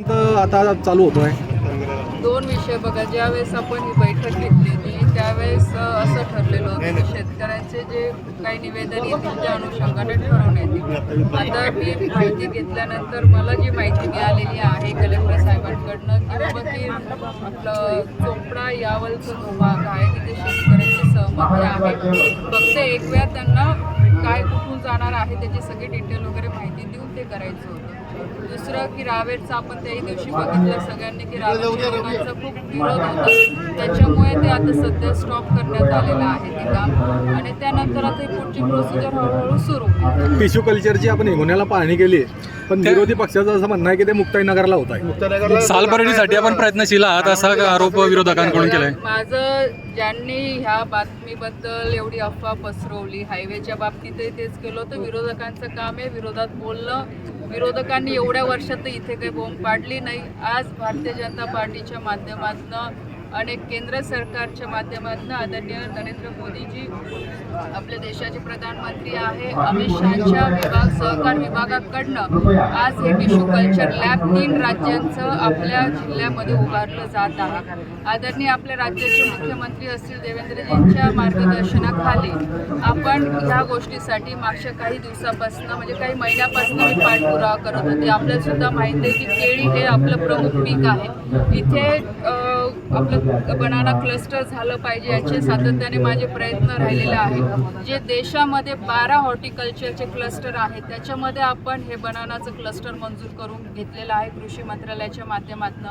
आता चालू होतोय. दोन विषय बघा ज्यावेळेस आपण ही बैठक घेतलेली त्यावेळेस असं ठरलेलं होतं की शेतकऱ्यांचे जे काही निवेदन येतील त्या अनुषंगाने ठरवण्यात येतील आता मी माहिती घेतल्यानंतर मला जी माहिती मिळालेली आहे कलेक्टर साहेबांकडनं की बाबा की आपलं चोपडा यावलचं जो भाग आहे तिथे शेतकऱ्यांची सहमती आहे. फक्त एक वेळा त्यांना काय कुठून जाणार आहे त्याची सगळी डिटेल वगैरे माहिती देऊन ते करायचं होतं. दुसरं की रावेरचं आपण त्याही दिवशी बघितलं. सगळ्यांनी की रावेरच्या लोकांचा खूप विरोध होता. त्याच्यामुळे ते आता सध्या स्टॉप करण्यात आलेलं आहे ते काम आणि त्यानंतर आता पुढची प्रोसिजर हळूहळू सुरू. टिश्यू कल्चरची आपण हिंगोण्याला पाहणी केली पण विरोधी पक्षाचं असं म्हणणं आहे की ते मुक्ताईनगरला होत आहे. सालबर्डीसाठी आपण प्रयत्नशील आहात असा आरोप विरोधकांकडून केलाय. माझं ज्यांनी ह्या बातमीबद्दल एवढी अफवा पसरवली हायवेच्या बाबतीतही तेच केलं होतं. विरोधकांचं काम आहे विरोधात बोलणं विरोधकांनी एवढ्या वर्षात इथे काही बोंब पाडली नाही. आज भारतीय जनता पार्टीच्या माध्यमातून अनेक केंद्र सरकारच्या माध्यमातून आदरणीय नरेंद्र मोदीजी आपल्या देशाचे प्रधानमंत्री आहे. अमित शहाच्या विभाग सहकार विभागाकडनं आज हे टिश्यू कल्चर लॅब तीन राज्यांचं आपल्या जिल्ह्यामध्ये उभारलं जात आहे. आदरणीय आपल्या राज्याचे मुख्यमंत्री असतील देवेंद्रजींच्या मार्गदर्शनाखाली आपण ह्या गोष्टीसाठी मागच्या काही दिवसापासून म्हणजे काही महिन्यापासून मी पाठपुरावा करत होते. आपल्याला सुद्धा माहिती आहे की केळी हे आपलं प्रमुख पीक आहे. इथे आपलं बनाना क्लस्टर झालं पाहिजे याचे सातत्याने माझे प्रयत्न राहिलेले आहेत. जे देशामध्ये बारा हॉर्टिकल्चरचे क्लस्टर आहेत त्याच्यामध्ये आपण हे बनानाचं क्लस्टर मंजूर करून घेतलेलं आहे कृषी मंत्रालयाच्या माध्यमातून.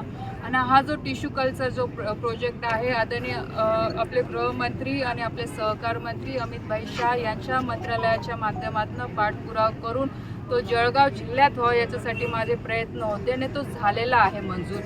आणि हा जो टिश्यू कल्चर जो प्रोजेक्ट आहे आदरणीय आपले गृहमंत्री आणि आपले सहकार मंत्री अमित भाई शाह यांच्या मंत्रालयाच्या माध्यमातून पाठपुरावा करून तो जळगाव जिल्ह्यात व्हावा याच्यासाठी माझे प्रयत्न होते आणि तो झालेला आहे मंजूर.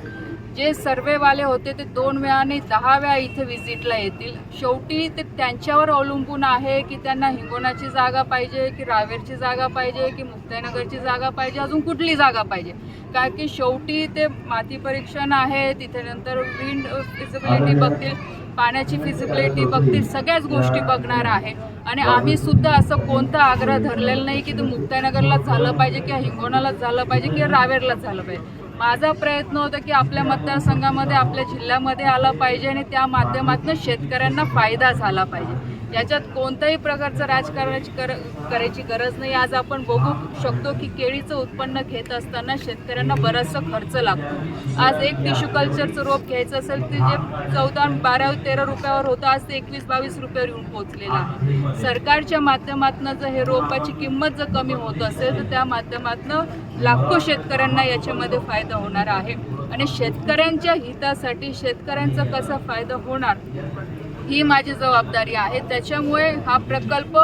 जे सर्वेवाले होते ते दोन वेळा नाही दहा वेळा इथे व्हिजिटला येतील. शेवटी ते त्यांच्यावर अवलंबून आहे की त्यांना हिंगोणाची जागा पाहिजे की रावेरची जागा पाहिजे की मुक्ताईनगरची जागा पाहिजे अजून कुठली जागा पाहिजे? कारण की शेवटी ते माती परीक्षण आहे तिथे नंतर विंड फिजिबिलिटी बघतील. पाण्याची फिजिबिलिटी बघतील सगळ्याच गोष्टी बघणार आहे. आणि आम्ही सुद्धा असं कोणता आग्रह धरलेला नाही की ते मुक्ताईनगरलाच झालं पाहिजे किंवा हिंगोणालाच झालं पाहिजे किंवा रावेरलाच झालं पाहिजे. माझा प्रयत्न होता की आपल्या मतदारसंघामध्ये आपल्या जिल्ह्यामध्ये आलं पाहिजे आणि त्या माध्यमातून शेतकऱ्यांना फायदा झाला पाहिजे. याच्यात कोणत्याही प्रकारचं राजकारणाची कर करायची गरज नाही. आज आपण बघू शकतो की केळीचं उत्पन्न घेत असताना शेतकऱ्यांना बराचसा खर्च लागतो. आज एक टिश्यू कल्चरचं रोप घ्यायचं असेल ते जे चौदा बारा तेरा रुपयावर होतं आज ते एकवीस बावीस रुपयावर येऊन पोहोचलेलं आहे. सरकारच्या माध्यमातून जर हे रोपाची किंमत जर कमी होत असेल तर त्या माध्यमातून लाखो शेतकऱ्यांना याच्यामध्ये फायदा होणार आहे. आणि शेतकऱ्यांच्या हितासाठी शेतकऱ्यांचा कसा फायदा होणार ही माझी जबाबदारी आहे. त्याच्यामुळे हा प्रकल्प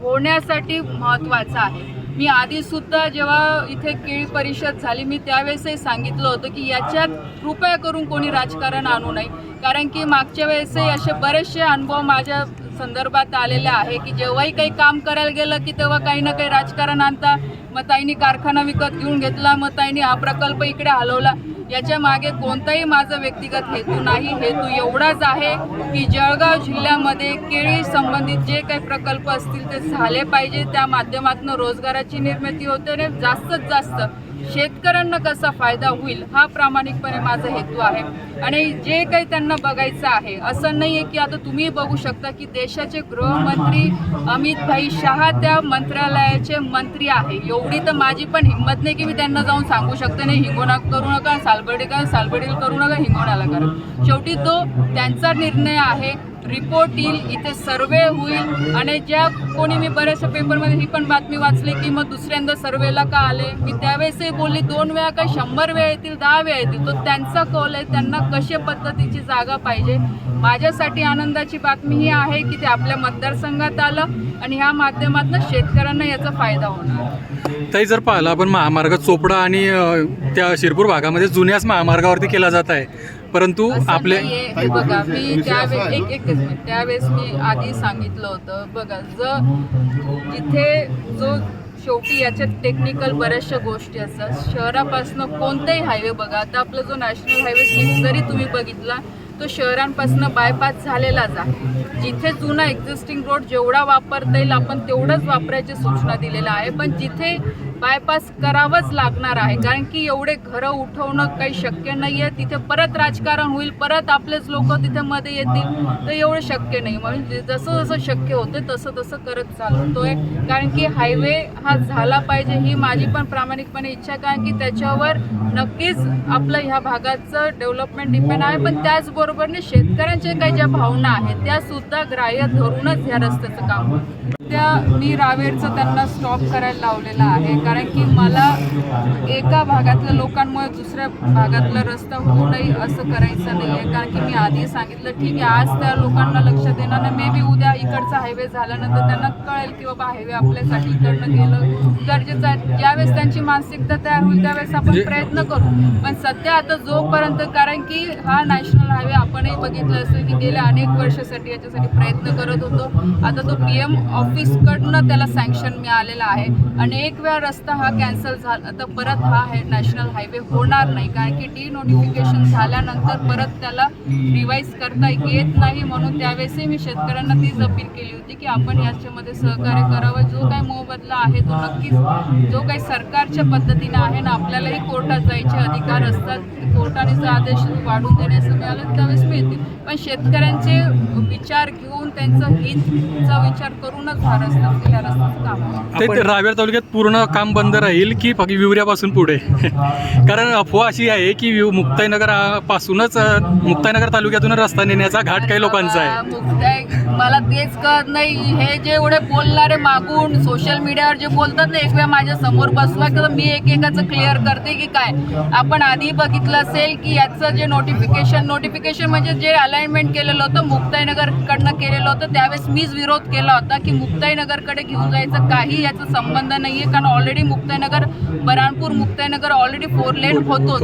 होण्यासाठी महत्त्वाचा आहे. मी आधीसुद्धा जेव्हा इथे केळी परिषद झाली मी त्यावेळेसही सांगितलं होतं की याच्यात कृपया करून कोणी राजकारण आणू नये. कारण की मागच्या वेळेसही असे बरेचसे अनुभव माझ्या संदर्भात आलेले आहे की जेव्हाही काही काम करायला गेलं की तेव्हा काही ना काही राजकारण आणता मग ताईंनी कारखाना विकत घेऊन घेतला मग ताईंनी हा प्रकल्प इकडे हलवला. याच्या मागे कोणताही माझा व्यक्तिगत हेतू नाही. हेतू एवढाच आहे की जळगाव जिल्ह्यामध्ये केळी संबंधित जे काही प्रकल्प असतील ते झाले पाहिजे. त्या माध्यमातून रोजगाराची निर्मिती होते आणि जास्तीत जास्त शेतकऱ्यांना कसा फायदा होईल हा प्रामाणिकपणे माझा हेतू आहे. आणि जे काही त्यांना बघायचं आहे असं नाही आहे की आता तुम्ही बघू शकता की देशाचे गृहमंत्री अमित भाई शहा त्या मंत्रालयाचे मंत्री आहे. एवढी तर माझी पण हिंमत नाही की मी त्यांना जाऊन सांगू शकते नाही हिंगोणा करू नका सालबर्डी करा सालबर्डीला करू नका हिंगोणाला करा. शेवटी तो त्यांचा निर्णय आहे रिपोर्ट येईल इथे सर्वे होईल आणि ज्या कोणी मी बऱ्याचशा पेपरमध्ये ही पण बातमी वाचली की मग दुसऱ्यांदा सर्वेला का आले? मी त्यावेळेसही बोलली दोन वेळा काय शंभर वेळा येतील दहा वेळा येतील? तो त्यांचा कौल आहे त्यांना कशा पद्धतीची जागा पाहिजे? माझ्यासाठी आनंदाची बातमी ही आहे की ते आपल्या मतदारसंघात आलं आणि ह्या माध्यमातून शेतकऱ्यांना याचा फायदा होणार. ताई जर पाहिलं आपण महामार्ग चोपडा आणि त्या शिरपूर भागामध्ये जुन्याच महामार्गावरती केला जात आहे. परंतु असं आपले नाहीये. हे बघा मी त्यावेळेस एक एक मिनिट. त्यावेळेस मी आधी सांगितलं होतं. बघा ज जिथे जो शेवटी याच्यात टेक्निकल बऱ्याचशा गोष्टी असतात शहरापासून कोणताही हायवे बघा आता आपला जो नॅशनल हायवे सिक्स जरी तुम्ही बघितला तो शहरांपासून बायपास झालेलाच आहे जिथे जुना एक्झिस्टिंग रोड जेवढा वापरता येईल आपण तेवढंच वापरायची सूचना दिलेल्या आहे. पण जिथे बायपास करावंच लागणार आहे. कारण की एवढे घरं उठवणं काही शक्य नाही आहे तिथे परत राजकारण होईल परत आपलेच लोक तिथे मध्ये येतील तर एवढं शक्य नाही. म्हणून जसं जसं शक्य होतं तसं तसं करत चालतोय. कारण की हायवे हा झाला पाहिजे ही माझी पण प्रामाणिकपणे इच्छा कारण की त्याच्यावर नक्कीच आपलं ह्या भागाचं डेव्हलपमेंट डिपेंड आहे. पण त्याचबरोबरने शेतकऱ्यांच्या काही ज्या भावना आहेत त्या सुद्धा ग्राह्य धरूनच ह्या रस्त्याचं काम त्या मी रावेरचं त्यांना स्टॉप करायला लावलेलं आहे. कारण की मला एका भागातल्या लोकांमुळे दुसऱ्या भागातला रस्ता होऊ नये असं करायचं नाही आहे कारण की मी आधी सांगितलं ठीक आहे आज त्या लोकांना लक्ष देणार नाही. मे बी उद्या इकडचा हायवे झाल्यानंतर त्यांना कळेल की बाबा हायवे आपल्यासाठी इकडनं गेलं गरजेचं आहे. ज्यावेळेस त्यांची मानसिकता तयार होईल त्यावेळेस आपण म्हणजे- प्रयत्न करू. पण सध्या आता जोपर्यंत कारण की हा नॅशनल हायवे आपणही बघितलं असेल की गेल्या अनेक वर्षासाठी याच्यासाठी प्रयत्न करत होतो. आता तो पी एम ऑफिसकडनं त्याला सँक्शन मिळालेलं आहे. आणि एक वेळा रस्ता हा कॅन्सल झाला तर परत हा हे नॅशनल हायवे होणार नाही. कारण की डी नोटिफिकेशन झाल्यानंतर परत त्याला रिवाईज करता येत नाही म्हणून त्यावेळेसही मी शेतकऱ्यांना तीच अपील केली होती की आपण याच्यामध्ये सहकार्य करावं. जो काही मोबदला आहे तो नक्कीच जो काही सरकारच्या पद्धतीने आहे ना आपल्यालाही कोर्टात जायचे अधिकार असतात. कोर्टाने जर आदेश वाढून देण्याचं मिळालं त्यावेळेस मिळतील. पण शेतकऱ्यांचे विचार घेऊन त्यांचं हितचा विचार करूनच हा रस्ता या रस्त्याचं काम. आहे. ते रावेर तालुक्यात पूर्ण काम बंद राहील की फक्त विवऱ्यापासून पुढे? कारण अफवा अशी आहे की विव- मुक्ताईनगर आ, पासूनच अ, मुक्ताईनगर तालुक्यातून रस्ता नेण्याचा घाट काही लोकांचा आहे. मुक्ताई मला तेच कळत नाही. हे जे एवढे बोलणारे मागून सोशल मीडियावर जे बोलतात ना एक वेळा माझ्यासमोर बसवा तर मी एक एकाचं क्लिअर करते की काय? आपण आधी बघितलं असेल की याचं जे नोटिफिकेशन नोटिफिकेशन म्हणजे जे अलाइनमेंट केलेलं होतं मुक्ताईनगरकडनं केलेलं होतं त्यावेळेस मीच विरोध केला होता की मुक्ताईनगरकडे घेऊन जायचं काही याचा संबंध नाही आहे कारण already Muktainagar Burhanpur Muktainagar already four lane होतोच.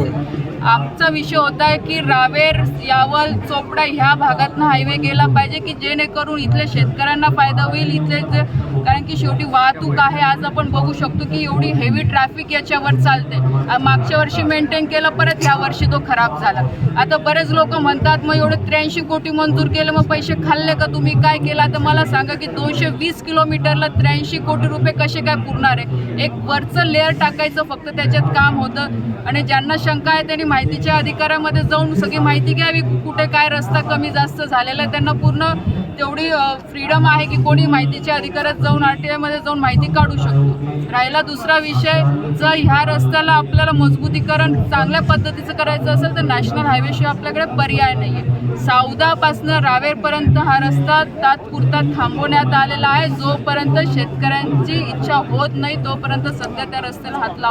आमचा विषय होता आहे की रावेर यावल चोपडा ह्या भागातनं हायवे गेला पाहिजे की जेणेकरून इथल्या शेतकऱ्यांना फायदा होईल इथले जे कारण की शेवटी वाहतूक आहे आज आपण बघू शकतो की एवढी हेवी ट्रॅफिक याच्यावर चालते. मागच्या वर्षी मेंटेन केलं परत ह्या वर्षी तो खराब झाला. आता बरेच लोक म्हणतात मग एवढे त्र्याऐंशी कोटी मंजूर केलं मग पैसे खाल्ले का तुम्ही? काय केला? तर मला सांगा की दोनशे वीस किलोमीटरला त्र्याऐंशी कोटी रुपये कसे काय पुरणार आहे? एक वरचं लेअर टाकायचं फक्त त्याच्यात काम होतं. आणि ज्यांना शंका आहे त्यांनी माहितीच्या अधिकारामध्ये जाऊन सगळी माहिती घ्यावी. कुठे काय रस्ता कमी जास्त झालेला आहे त्यांना पूर्ण तेवढी फ्रीडम आहे की कोणी माहितीच्या अधिकारात जाऊन आर टी आयमध्ये जाऊन माहिती काढू शकतो. राहिला दुसरा विषय जर ह्या रस्त्याला आपल्याला मजबूतीकरण चांगल्या पद्धतीचं करायचं असेल तर नॅशनल हायवेशिवाय आपल्याकडे पर्याय नाही आहे सावदापासनं रावेरपर्यंत हा रस्ता तात्पुरता थांबवण्यात आलेला आहे. जोपर्यंत शेतकऱ्यांची इच्छा होत नाही तोपर्यंत सध्या त्या रस्त्याला हात लावला